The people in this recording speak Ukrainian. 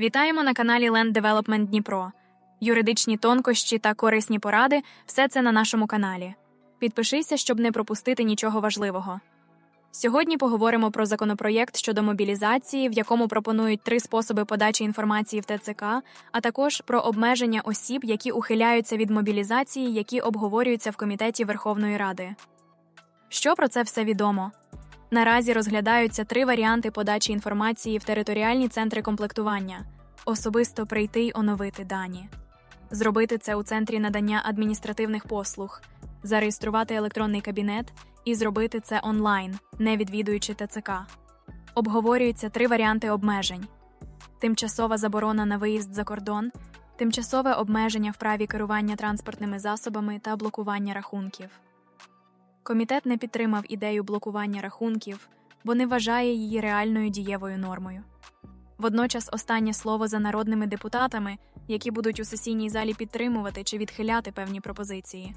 Вітаємо на каналі Land Development Дніпро. Юридичні тонкощі та корисні поради все це на нашому каналі. Підпишися, щоб не пропустити нічого важливого. Сьогодні поговоримо про законопроєкт щодо мобілізації, в якому пропонують три способи подачі інформації в ТЦК, а також про обмеження осіб, які ухиляються від мобілізації, які обговорюються в комітеті Верховної Ради. Що про це все відомо? Наразі розглядаються три варіанти подачі інформації в територіальні центри комплектування: особисто прийти й оновити дані, зробити це у центрі надання адміністративних послуг, зареєструвати електронний кабінет і зробити це онлайн, не відвідуючи ТЦК. Обговорюються три варіанти обмежень: тимчасова заборона на виїзд за кордон, тимчасове обмеження в праві керування транспортними засобами та блокування рахунків. Комітет не підтримав ідею блокування рахунків, бо не вважає її реальною дієвою нормою. Водночас останнє слово за народними депутатами, які будуть у сесійній залі підтримувати чи відхиляти певні пропозиції.